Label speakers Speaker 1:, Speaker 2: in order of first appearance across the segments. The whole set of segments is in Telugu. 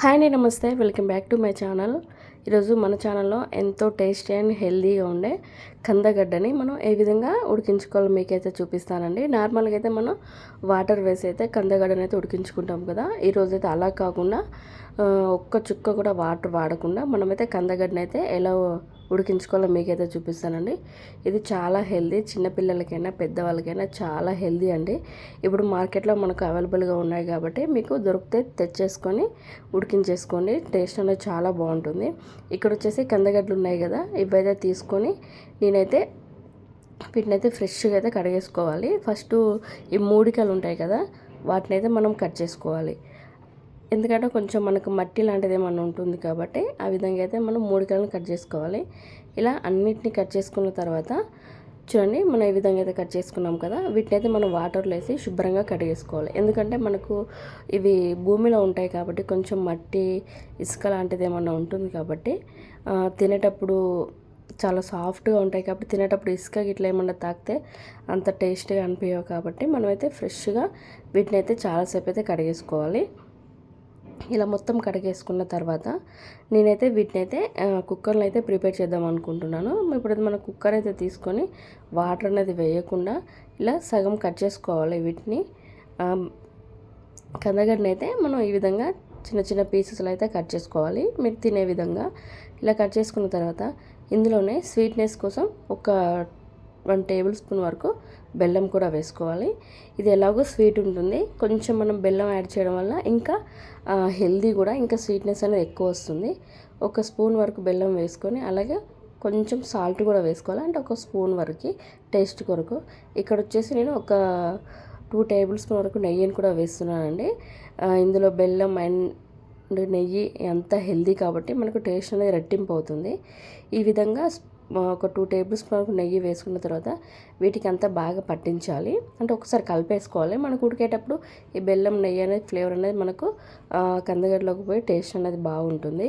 Speaker 1: హాయ్ అండి నమస్తే. Welcome back to my channel. ఈరోజు మన ఛానల్లో ఎంతో టేస్టీ అండ్ హెల్దీగా ఉండే కందగడ్డని మనం ఏ విధంగా ఉడికించుకోవాలో మీకైతే చూపిస్తానండి. నార్మల్గా అయితే మనం వాటర్ వేసి అయితే కందగడ్డని అయితే ఉడికించుకుంటాం కదా. ఈరోజు అయితే అలా కాకుండా ఒక్క చుక్క కూడా వాటర్ వాడకుండా మనమైతే కందగడ్డని అయితే ఎలా ఉడికించుకోవాలో మీకైతే చూపిస్తానండి. ఇది చాలా హెల్దీ చిన్నపిల్లలకైనా పెద్దవాళ్ళకైనా చాలా హెల్దీ అండి. ఇప్పుడు మార్కెట్లో మనకు అవైలబుల్గా ఉన్నాయి కాబట్టి మీకు దొరికితే తెచ్చేసుకొని ఉడికించేసుకోండి. టేస్ట్ అనేది చాలా బాగుంటుంది. ఇక్కడ వచ్చేసి కందగడ్డలు ఉన్నాయి కదా ఇవైతే తీసుకొని నేనైతే వీటిని అయితే ఫ్రెష్గా అయితే కడిగేసుకోవాలి. ఫస్ట్ ఈ మూడికలు ఉంటాయి కదా వాటిని అయితే మనం కట్ చేసుకోవాలి. ఎందుకంటే కొంచెం మనకు మట్టి లాంటిది ఏమన్నా ఉంటుంది కాబట్టి ఆ విధంగా అయితే మనం మూడికలను కట్ చేసుకోవాలి. ఇలా అన్నిటిని కట్ చేసుకున్న తర్వాత చూడండి మనం ఈ విధంగా అయితే కట్ చేసుకున్నాం కదా వీటిని అయితే మనం వాటర్లో వేసి శుభ్రంగా కడిగేసుకోవాలి ఎందుకంటే మనకు ఇవి భూమిలో ఉంటాయి కాబట్టి కొంచెం మట్టి ఇసుక లాంటిది ఏమన్నా ఉంటుంది కాబట్టి తినేటప్పుడు చాలా సాఫ్ట్గా ఉంటాయి కాబట్టి తినేటప్పుడు ఇసుక ఇట్లా ఏమన్నా తాకితే అంత టేస్ట్గా అనిపించవు కాబట్టి మనమైతే ఫ్రెష్గా వీటిని అయితే చాలాసేపు అయితే కడిగేసుకోవాలి. ఇలా మొత్తం కడిగేసుకున్న తర్వాత నేనైతే వీటిని అయితే కుక్కర్లో అయితే ప్రిపేర్ చేద్దాం అనుకుంటున్నాను. ఇప్పుడు మన కుక్కర్ అయితే తీసుకొని వాటర్ అనేది వేయకుండా ఇలా సగం కట్ చేసుకోవాలి వీటిని. కందగడ్డని అయితే మనం ఈ విధంగా చిన్న చిన్న పీసెస్లో అయితే కట్ చేసుకోవాలి. మీరు తినే విధంగా ఇలా కట్ చేసుకున్న తర్వాత ఇందులోనే స్వీట్నెస్ కోసం ఒక వన్ టేబుల్ స్పూన్ వరకు బెల్లం కూడా వేసుకోవాలి. ఇది ఎలాగో స్వీట్ ఉంటుంది. కొంచెం మనం బెల్లం యాడ్ చేయడం వల్ల ఇంకా హెల్దీ కూడా ఇంకా స్వీట్నెస్ అనేది ఎక్కువ వస్తుంది. ఒక స్పూన్ వరకు బెల్లం వేసుకొని అలాగే కొంచెం సాల్ట్ కూడా వేసుకోవాలి. అంటే ఒక స్పూన్ వరకు టేస్ట్ కొరకు. ఇక్కడ వచ్చేసి నేను ఒక టూ టేబుల్ స్పూన్ వరకు నెయ్యిని కూడా వేస్తున్నానండి. ఇందులో బెల్లం అండ్ నెయ్యి అంత హెల్దీ కాబట్టి మనకు టేస్ట్ అనేది రెట్టింపు అవుతుంది. ఈ విధంగా ఒక టూ టేబుల్ స్పూన్ నెయ్యి వేసుకున్న తర్వాత వీటికి అంతా బాగా పట్టించాలి. అంటే ఒకసారి కలిపేసుకోవాలి. మనకు ఉడికేటప్పుడు ఈ బెల్లం నెయ్యి అనేది ఫ్లేవర్ అనేది మనకు కందగడ్డలోకి పోయి టేస్ట్ అనేది బాగుంటుంది.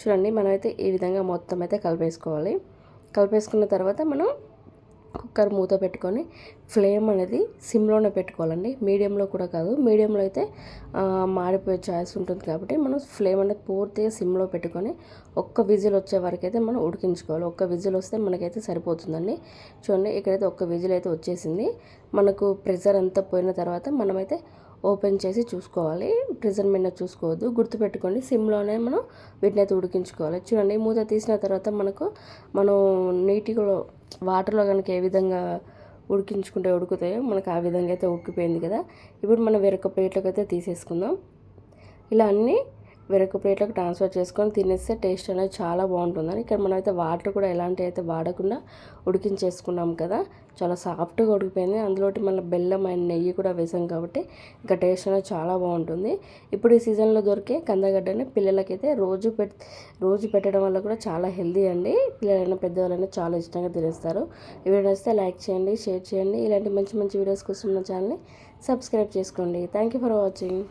Speaker 1: చూడండి మనమైతే ఈ విధంగా మొత్తం అయితే కలిపేసుకోవాలి. కలిపేసుకున్న తర్వాత మనం కుక్కర్ మూత పెట్టుకొని ఫ్లేమ్ అనేది సిమ్లోనే పెట్టుకోవాలండి. మీడియంలో కూడా కాదు. మీడియంలో అయితే మాడిపోయే ఛాయిస్ ఉంటుంది కాబట్టి మనం ఫ్లేమ్ అనేది పూర్తిగా సిమ్లో పెట్టుకొని ఒక్క విజిల్ వచ్చే వరకు అయితే మనం ఉడికించుకోవాలి. ఒక్క విజిల్ వస్తే మనకైతే సరిపోతుందండి. చూడండి ఇక్కడైతే ఒక్క విజిల్ అయితే వచ్చేసింది. మనకు ప్రెషర్ అంతా పోయిన తర్వాత మనమైతే ఓపెన్ చేసి చూసుకోవాలి. ప్రెజర్ మీద చూసుకోవద్దు. గుర్తుపెట్టుకోండి సిమ్లోనే మనం వీటిని అయితే ఉడికించుకోవాలి. చూడండి మూత తీసిన తర్వాత మనకు మనం నీటిలో వాటర్లో కనుక ఏ విధంగా ఉడికించుకుంటే ఉడుకుతాయో మనకు ఆ విధంగా అయితే ఉడికిపోయింది కదా. ఇప్పుడు మనం వేరొక ప్లేట్లోకి అయితే తీసేసుకుందాం. ఇలా అన్నీ వేరొక ప్లేట్లోకి ట్రాన్స్ఫర్ చేసుకొని తినేస్తే టేస్ట్ అనేది చాలా బాగుంటుందని. ఇక్కడ మనం అయితే వాటర్ కూడా ఎలాంటి అయితే వాడకుండా ఉడికించేసుకున్నాం కదా. చాలా సాఫ్ట్గా ఉడికిపోయింది. అందులోటి మన బెల్లం అండ్ నెయ్యి కూడా వేసాం కాబట్టి ఇంకా టేస్ట్ అనేది చాలా బాగుంటుంది. ఇప్పుడు ఈ సీజన్లో దొరికే కందగడ్డని పిల్లలకైతే రోజు పెట్ రోజు పెట్టడం వల్ల కూడా చాలా హెల్దీ అండి. పిల్లలైనా పెద్దవాళ్ళైనా చాలా ఇష్టంగా తినేస్తారు. ఈ వీడియో వస్తే లైక్ చేయండి షేర్ చేయండి. ఇలాంటి మంచి మంచి వీడియోస్ కోసం ఉన్న ఛానల్ని సబ్స్క్రైబ్ చేసుకోండి. Thank you for watching.